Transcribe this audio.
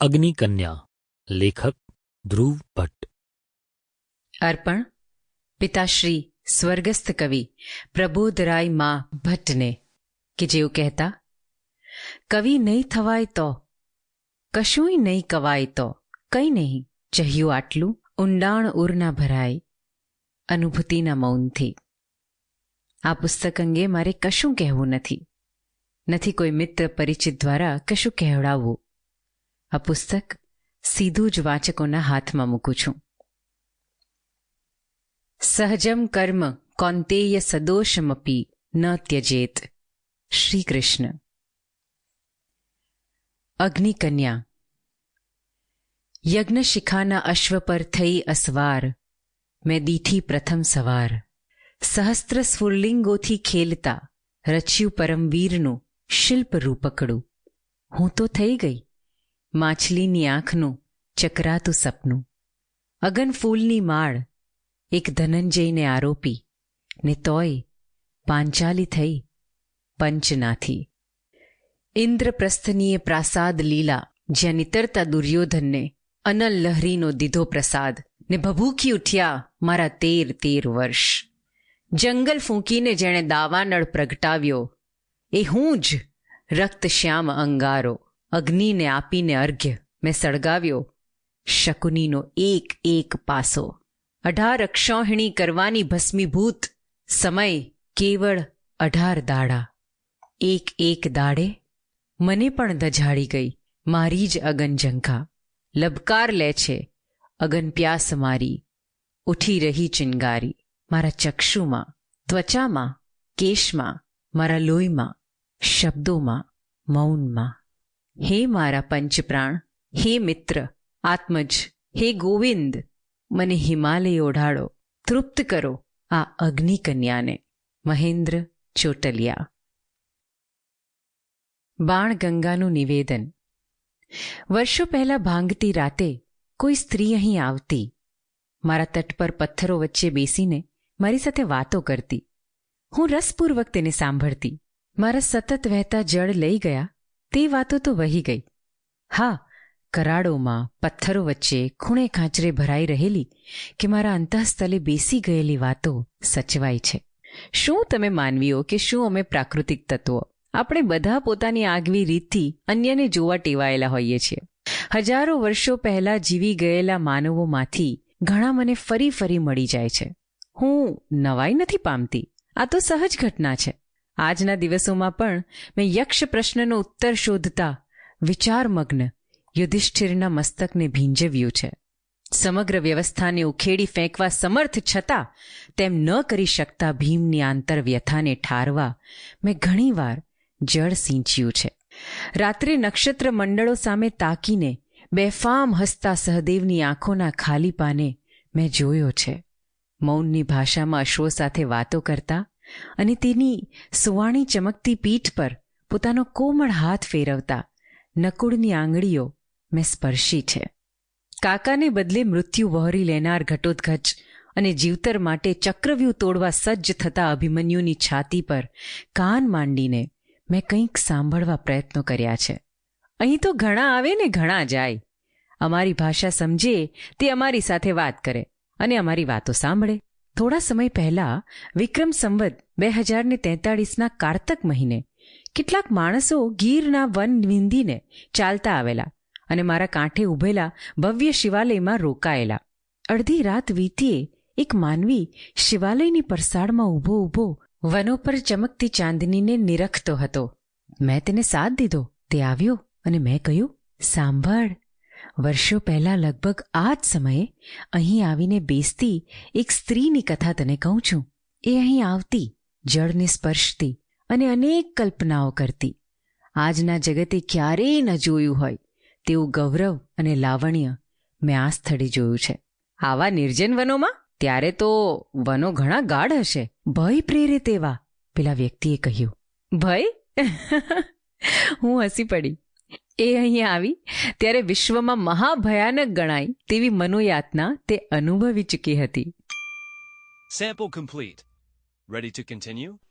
અગ્નિકન્યા લેખક ધ્રુવ ભટ્ટ અર્પણ પિતાશ્રી સ્વર્ગસ્થ કવિ પ્રબોધરાય મા ભટ્ટને કે જેઓ કહેતા કવિ નહીં થવાય તો કશુંય નહીં કવાય તો કંઈ નહીં ચહ્યું આટલું ઊંડાણ ઉર ના ભરાય અનુભૂતિના મૌનથી આ પુસ્તક અંગે મારે કશું કહેવું નથી નથી કોઈ મિત્ર પરિચિત દ્વારા કશું કહેવડાવવું આ પુસ્તક સીધું જ વાચકોના હાથમાં મૂકું છું. સહજમ કર્મ કૌંતેય સદોષમપી ન ત્યજેત. શ્રી કૃષ્ણ અગ્નિકન્યા. યજ્ઞશિખાના અશ્વ પર થઈ અસવાર. મેં દીઠી પ્રથમ સવાર. સહસ્ત્ર સ્ફુલ્લિંગોથી ખેલતા રચ્યું પરમવીરનું શિલ્પ રૂપકડું હું તો થઈ ગઈ. માછલીની આંખનું, ચકરાતું સપનું. અગન ફૂલની માળ, એક ધનંજયને આરોપી, ને તોય પાંચાલી થઈ, પંચનાથી. ઇન્દ્રપ્રસ્થનીય પ્રાસાદ લીલા, જ્યાં નિતરતા દુર્યોધનને અનલ લહરીનો દીધો પ્રસાદ, ને ભભૂકી ઉઠ્યા મારા તેર તેર વર્ષ. જંગલ ફૂંકીને જેણે દાવાનળ પ્રગટાવ્યો, એ હું જ રક્તશ્યામ અંગારો. અગ્નિને આપીને અર્ઘ્ય. મેં સળગાવ્યો. શકુનીનો એક એક પાસો. અઢાર અક્ષોહિણી કરવાની ભસ્મીભૂત. સમય કેવળ અઢાર દાડા. એક એક દાડે મને પણ દઝાડી ગઈ. મારી જ અગનઝંખા લબકાર લે છે. અગન પ્યાસ મારી. ઉઠી રહી ચિનગારી. મારા ચક્ષુમાં, ત્વચામાં, કેશમાં, મારા લોહીમાં, શબ્દોમાં, મૌનમાં. હે મારા પંચપ્રાણ, હે મિત્ર, આત્મજ, હે ગોવિંદ, મને હિમાલય ઓઢાડો, તૃપ્ત કરો આ અગ્નિકન્યાને. મહેન્દ્ર ચોટલિયા. બાણગંગાનું નિવેદન. વર્ષો પહેલા ભાંગતી રાતે કોઈ સ્ત્રી અહીં આવતી. મારા તટ પર પથ્થરો વચ્ચે બેસીને મારી સાથે વાતો કરતી. હું રસપૂર્વક તેને સાંભળતી. મારા સતત વહેતા જળ લઈ ગયા તે વાતો તો વહી ગઈ. હા, કરાડોમાં, પથ્થરો વચ્ચે, ખૂણે ખાંચરે ભરાઈ રહેલી કે મારા અંતઃસ્થલે બેસી ગયેલી વાતો સચવાય છે. શું તમે માનવીઓ કે શું અમે પ્રાકૃતિક તત્વો? આપણે બધા પોતાની આગવી રીતથી અન્યને જોવા ટેવાયેલા હોઈએ છીએ. હજારો વર્ષો પહેલા જીવી ગયેલા માનવોમાંથી ઘણા મને ફરી ફરી મળી જાય છે. હું નવાઈ નથી પામતી. આ તો સહજ ઘટના છે. આજના દિવસોમાં પણ મેં યક્ષ પ્રશ્નનો ઉત્તર શોધતા વિચારમગ્ન યુધિષ્ઠિરના મસ્તકને ભીંજવ્યું છે. સમગ્ર વ્યવસ્થાને ઉખેડી ફેંકવા સમર્થ છતાં તેમ ન કરી શકતા ભીમની આંતરવ્યથાને ઠારવા મેં ઘણીવાર જળ સિંચ્યું છે. રાત્રે નક્ષત્ર મંડળો સામે તાકીને બેફામ હસતા સહદેવની આંખોના ખાલી પાને મેં જોયો છે. મૌનની ભાષામાં અશ્વો સાથે વાતો કરતા અને તેની સુવાણી ચમકતી પીઠ પર પોતાનો કોમળ હાથ ફેરવતા નકુળની આંગળીઓ મેં સ્પર્શી છે. કાકાને બદલે મૃત્યુ વહોરી લેનાર ઘટોદઘચ અને જીવતર માટે ચક્રવ્યૂહ તોડવા સજ્જ થતા અભિમન્યુની છાતી પર કાન માંડીને મેં કંઈક સાંભળવા પ્રયત્નો કર્યા છે. અહીં તો ઘણા આવે ને ઘણા જાય. અમારી ભાષા સમજે તે અમારી સાથે વાત કરે અને અમારી વાતો સાંભળે. થોડા સમય પહેલા વિક્રમ સંવત બે હજાર ને તેતાળીસના કારતક મહિને કેટલાક માણસો ગીરના વન વિંધીને ચાલતા આવેલા અને મારા કાંઠે ઊભેલા ભવ્ય શિવાલયમાં રોકાયેલા. અડધી રાત વીતીએ એક માનવી શિવાલયની પરસાળમાં ઊભો ઊભો વનો પર ચમકતી ચાંદનીને નિરખતો હતો. મેં તેને સાથ દીધો, તે આવ્યો અને મેં કહ્યું, સાંભળ વર્ષો પહેલા લગભગ આ જ સમયે અહીં આવીને બેસતી એક સ્ત્રીની કથા તને કહું છું. એ અહીં આવતી, જળને સ્પર્શતી અને અનેક કલ્પનાઓ કરતી. આજના જગતે ક્યારેય ન જોયું હોય તેવું ગૌરવ અને લાવણ્ય મેં આ સ્થળે જોયું છે. આવા નિર્જન વનોમાં? ત્યારે તો વનો ઘણા ગાઢ હશે. ભય પ્રેરિત એવા, પેલા વ્યક્તિએ કહ્યું. ભય? હું હસી પડી. એ અહીંયા આવી. ત્યારે વિશ્વમાં મહાભયાનક ગણાય તેવી મનોયાતના તે અનુભવી ચૂકી હતી. Sample complete ready to continue?